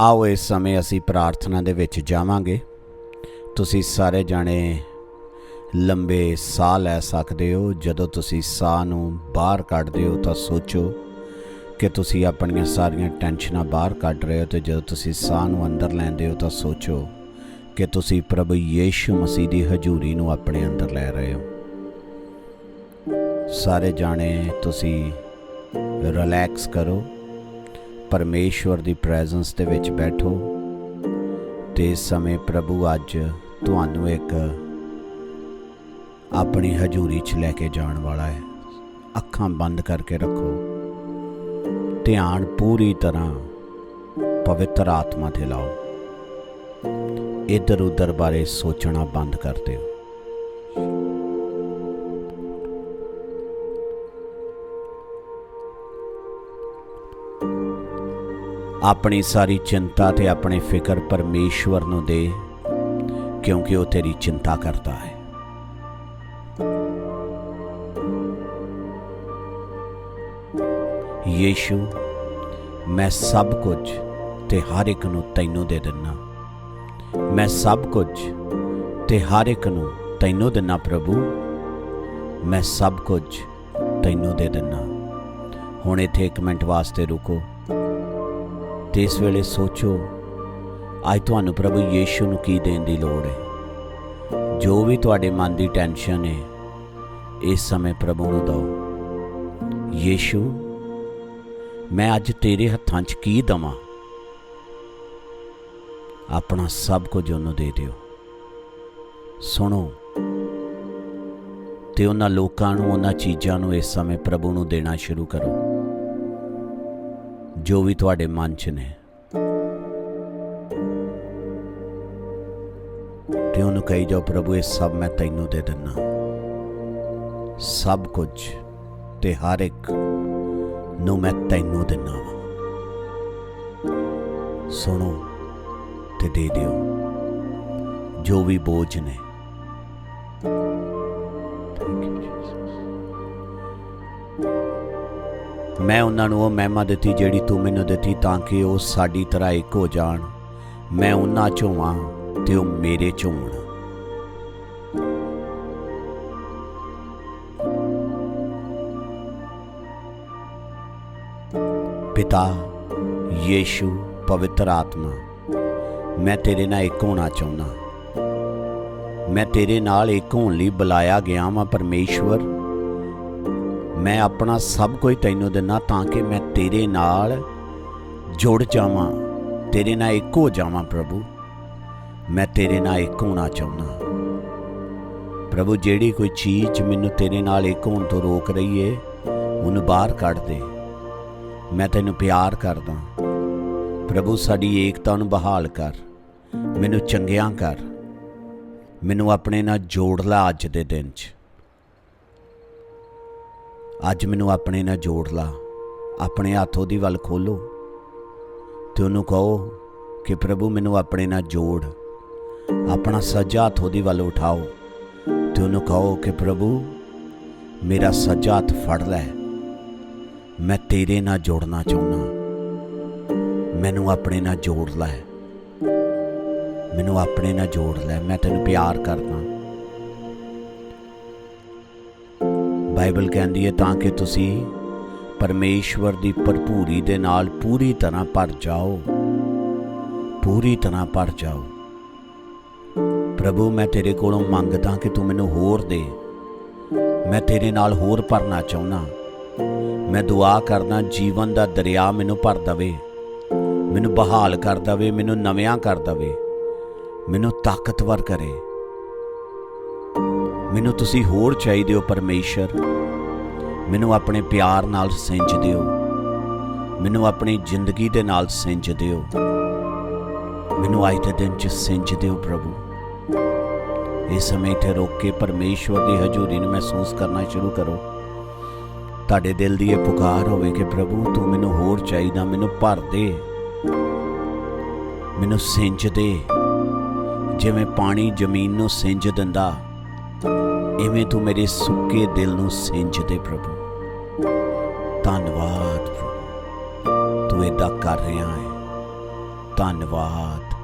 ਆਓ ਇਸ ਸਮੇਂ ਅਸੀਂ ਪ੍ਰਾਰਥਨਾ ਦੇ ਵਿੱਚ ਜਾਵਾਂਗੇ। ਤੁਸੀਂ ਸਾਰੇ ਜਾਣੇ ਲੰਬੇ ਸਾਹ ਲੈ ਸਕਦੇ ਹੋ। ਜਦੋਂ ਤੁਸੀਂ ਸਾਹ ਨੂੰ ਬਾਹਰ ਕੱਢਦੇ ਹੋ ਤਾਂ ਸੋਚੋ ਕਿ ਤੁਸੀਂ ਆਪਣੀਆਂ ਸਾਰੀਆਂ ਟੈਨਸ਼ਨਾਂ ਬਾਹਰ ਕੱਢ ਰਹੇ ਹੋ ਤੇ ਜਦੋਂ ਤੁਸੀਂ ਸਾਹ ਨੂੰ ਅੰਦਰ ਲੈਂਦੇ ਹੋ ਤਾਂ ਸੋਚੋ ਕਿ ਤੁਸੀਂ ਪ੍ਰਭੂ ਯੀਸ਼ੂ ਮਸੀਹ ਦੀ ਹਜ਼ੂਰੀ ਨੂੰ ਆਪਣੇ ਅੰਦਰ ਲੈ ਰਹੇ ਹੋ। ਸਾਰੇ ਜਾਣੇ ਤੁਸੀਂ ਰਿਲੈਕਸ ਕਰੋ। ਪਰਮੇਸ਼ਵਰ ਦੀ ਪ੍ਰੈਜ਼ੈਂਸ ਦੇ ਵਿੱਚ ਬੈਠੋ ਤੇ ਇਸ ਸਮੇਂ ਪ੍ਰਭੂ ਅੱਜ ਤੁਹਾਨੂੰ ਇੱਕ ਆਪਣੀ ਹਜ਼ੂਰੀ 'ਚ ਲੈ ਕੇ ਜਾਣ ਵਾਲਾ ਹੈ। ਅੱਖਾਂ ਬੰਦ ਕਰਕੇ ਰੱਖੋ। ਧਿਆਨ ਪੂਰੀ ਤਰ੍ਹਾਂ ਪਵਿੱਤਰ ਆਤਮਾ ਤੇ ਲਾਓ। ਇੱਧਰ ਉੱਧਰ ਬਾਰੇ ਸੋਚਣਾ ਬੰਦ ਕਰ ਦਿਓ। ਆਪਣੀ ਸਾਰੀ ਚਿੰਤਾ ਤੇ ਆਪਣੇ ਫਿਕਰ ਪਰਮੇਸ਼ਵਰ ਨੂੰ ਦੇ, ਕਿਉਂਕਿ ਉਹ ਤੇਰੀ ਚਿੰਤਾ ਕਰਦਾ ਹੈ। ਯੀਸ਼ੂ, ਮੈਂ ਸਭ ਕੁਝ ਤੇ ਹਰ ਇੱਕ ਨੂੰ ਤੈਨੂੰ ਦੇ ਦਿੰਨਾ। ਮੈਂ ਸਭ ਕੁਝ ਤੇ ਹਰ ਇੱਕ ਨੂੰ ਤੈਨੂੰ ਦਿੰਨਾ, ਪ੍ਰਭੂ। ਮੈਂ ਸਭ ਕੁਝ ਤੈਨੂੰ ਦੇ ਦਿੰਨਾ। ਹੁਣ ਇੱਥੇ ਇੱਕ ਮਿੰਟ ਵਾਸਤੇ ਰੁਕੋ। ਤੇ ਇਸ ਵੇਲੇ ਸੋਚੋ, ਅੱਜ ਤੁਹਾਨੂੰ ਪ੍ਰਭੂ ਯੀਸ਼ੂ ਨੂੰ ਕੀ ਦੇਣ ਦੀ ਲੋੜ ਹੈ? ਜੋ ਵੀ ਤੁਹਾਡੇ ਮਨ ਦੀ ਟੈਨਸ਼ਨ ਹੈ, ਇਸ ਸਮੇਂ ਪ੍ਰਭੂ ਨੂੰ ਦਿਓ। ਯੀਸ਼ੂ, ਮੈਂ ਅੱਜ ਤੇਰੇ ਹੱਥਾਂ 'ਚ ਕੀ ਦਵਾਂ? ਆਪਣਾ ਸਭ ਕੁਝ ਉਹਨੂੰ ਦੇ ਦਿਓ। ਸੁਣੋ, ਤੇ ਉਹਨਾਂ ਲੋਕਾਂ ਨੂੰ, ਉਹਨਾਂ ਚੀਜ਼ਾਂ ਨੂੰ ਇਸ ਸਮੇਂ ਪ੍ਰਭੂ ਨੂੰ ਦੇਣਾ ਸ਼ੁਰੂ ਕਰੋ। ਜੋ ਵੀ ਤੁਹਾਡੇ ਮਨ 'ਚ ਨੇ। ਤੇ ਉਹਨੂੰ ਕਹੀ ਜਾਓ, ਪ੍ਰਭੂ, ਇਹ ਸਭ ਮੈਂ ਤੈਨੂੰ ਦੇ ਦਿੰਨਾ। ਸਭ ਕੁਝ ਤੇ ਹਰ ਇੱਕ ਨੂੰ ਮੈਂ ਤੈਨੂੰ ਦਿੰਨਾ ਵਾ। ਸੁਣੋ ਤੇ ਦੇ ਦਿਓ। ਜੋ ਵੀ ਬੋਝ ਨੇ ਮੈਂ ਉਹਨਾਂ ਨੂੰ ਉਹ ਮਹਿਮਾ ਦਿੱਤੀ ਜਿਹੜੀ ਤੂੰ ਮੈਨੂੰ ਦਿੱਤੀ ਤਾਂ ਕਿ ਉਹ ਸਾਡੀ ਤਰ੍ਹਾਂ ਇੱਕ ਹੋ ਜਾਣ। ਮੈਂ ਉਹਨਾਂ ਚੋਂ ਹਾਂ ਤੇ ਉਹ ਮੇਰੇ ਚੋਂ ਹੋਣ। ਪਿਤਾ, ਯੀਸ਼ੂ, ਪਵਿੱਤਰ ਆਤਮਾ, ਮੈਂ ਤੇਰੇ ਨਾਲ ਇੱਕ ਹੋਣਾ ਚਾਹੁੰਦਾ। ਮੈਂ ਤੇਰੇ ਨਾਲ ਇੱਕ ਹੋਣ ਲਈ ਬੁਲਾਇਆ ਗਿਆ ਹਾਂ ਪਰਮੇਸ਼ਵਰ। ਮੈਂ ਆਪਣਾ ਸਭ ਕੁਝ ਤੈਨੂੰ ਦਿੰਨਾ ਤਾਂ ਕਿ ਮੈਂ ਤੇਰੇ ਨਾਲ ਜੁੜ ਜਾਵਾਂ। ਤੇਰੇ ਨਾਲ ਇੱਕ ਹੋ ਜਾਵਾਂ ਪ੍ਰਭੂ। ਮੈਂ ਤੇਰੇ ਨਾਲ ਇੱਕ ਹੋਣਾ ਚਾਹੁੰਦਾ। ਪ੍ਰਭੂ, ਜਿਹੜੀ ਕੋਈ ਚੀਜ਼ ਮੈਨੂੰ ਤੇਰੇ ਨਾਲ ਇੱਕ ਹੋਣ ਤੋਂ ਰੋਕ ਰਹੀ ਏ, ਉਹਨੂੰ ਬਾਹਰ ਕੱਢ ਦੇ। ਮੈਂ ਤੈਨੂੰ ਪਿਆਰ ਕਰਦਾ। ਪ੍ਰਭੂ, ਸਾਡੀ ਏਕਤਾ ਨੂੰ ਬਹਾਲ ਕਰ। ਮੈਨੂੰ ਚੰਗਿਆਂ ਕਰ। ਮੈਨੂੰ ਆਪਣੇ ਨਾਲ ਜੋੜ ਲੈ ਅੱਜ ਦੇ ਦਿਨ 'ਚ। ਅੱਜ ਮੈਨੂੰ ਆਪਣੇ ਨਾਲ ਜੋੜ ਲਾ। ਆਪਣੇ ਹੱਥ ਉਹਦੀ ਵੱਲ ਖੋਲੋ ਤੇ ਉਹਨੂੰ ਕਹੋ ਕਿ ਪ੍ਰਭੂ ਮੈਨੂੰ ਆਪਣੇ ਨਾਲ ਜੋੜ। ਆਪਣਾ ਸੱਜਾ ਹੱਥ ਉਹਦੀ ਵੱਲ ਉਠਾਓ। ਤੇ ਉਹਨੂੰ ਕਹੋ ਕਿ ਪ੍ਰਭੂ, ਮੇਰਾ ਸੱਜਾ ਹੱਥ ਫੜ ਲੈ। ਮੈਂ ਤੇਰੇ ਨਾਲ ਜੋੜਨਾ ਚਾਹੁੰਦਾ। ਮੈਨੂੰ ਆਪਣੇ ਨਾਲ ਜੋੜ ਲੈ। ਮੈਨੂੰ ਆਪਣੇ ਨਾਲ ਜੋੜ ਲੈ। ਮੈਂ ਤੈਨੂੰ ਪਿਆਰ ਕਰਦਾ। ਬਾਈਬਲ ਕਹਿੰਦੀ ਹੈ, ਤਾਂ ਕਿ ਤੁਸੀਂ ਪਰਮੇਸ਼ਵਰ ਦੀ ਭਰਪੂਰੀ ਦੇ ਨਾਲ ਪੂਰੀ ਤਰ੍ਹਾਂ ਭਰ ਜਾਓ। ਪੂਰੀ ਤਰ੍ਹਾਂ ਭਰ ਜਾਓ। ਪ੍ਰਭੂ, ਮੈਂ ਤੇਰੇ ਕੋਲੋਂ ਮੰਗਦਾ ਕਿ ਤੂੰ ਮੈਨੂੰ ਹੋਰ ਦੇ। ਮੈਂ ਤੇਰੇ ਨਾਲ ਹੋਰ ਭਰਨਾ ਚਾਹੁੰਦਾ। ਮੈਂ ਦੁਆ ਕਰਦਾ, ਜੀਵਨ ਦਾ ਦਰਿਆ ਮੈਨੂੰ ਭਰ ਦਵੇ। ਮੈਨੂੰ ਬਹਾਲ ਕਰ ਦਵੇ, ਮੈਨੂੰ ਨਵਿਆਂ ਕਰ ਦਵੇ। ਮੈਨੂੰ ਤਾਕਤਵਰ ਕਰੇ। ਮੈਨੂੰ ਤੁਸੀਂ ਹੋਰ ਚਾਹੀਦੇ ਹੋ ਪਰਮੇਸ਼ਰ। ਮੈਨੂੰ ਆਪਣੇ ਪਿਆਰ ਨਾਲ ਸਿੰਜ ਦਿਓ। ਮੈਨੂੰ ਆਪਣੀ ਜ਼ਿੰਦਗੀ ਦੇ ਨਾਲ ਸਿੰਜ ਦਿਓ। ਮੈਨੂੰ ਅੱਜ ਦੇ ਦਿਨ 'ਚ ਸਿੰਜ ਦਿਓ ਪ੍ਰਭੂ। ਇਸ ਸਮੇਂ ਤੇ ਰੋਕ ਕੇ ਪਰਮੇਸ਼ਵਰ ਦੀ ਹਜ਼ੂਰੀ ਨੂੰ ਮਹਿਸੂਸ ਕਰਨਾ ਸ਼ੁਰੂ ਕਰੋ। ਤੁਹਾਡੇ ਦਿਲ ਦੀ ਇਹ ਪੁਕਾਰ ਹੋਵੇ ਕਿ ਪ੍ਰਭੂ, ਤੂੰ ਮੈਨੂੰ ਹੋਰ ਚਾਹੀਦਾ, ਮੈਨੂੰ ਭਰ ਦੇ। ਮੈਨੂੰ ਸਿੰਜ ਦੇ। ਜਿਵੇਂ ਪਾਣੀ ਜ਼ਮੀਨ ਨੂੰ ਸਿੰਜ ਦਿੰਦਾ। ਇਵੇਂ ਤੂੰ ਮੇਰੇ ਸੁੱਕੇ ਦਿਲ ਨੂੰ ਸਿੰਜ ਦੇ ਪ੍ਰਭੂ। ਧੰਨਵਾਦ ਪ੍ਰਭੂ। ਤੂੰ ਏਦਾਂ ਕਰ ਰਿਹਾ ਹੈ। ਧੰਨਵਾਦ।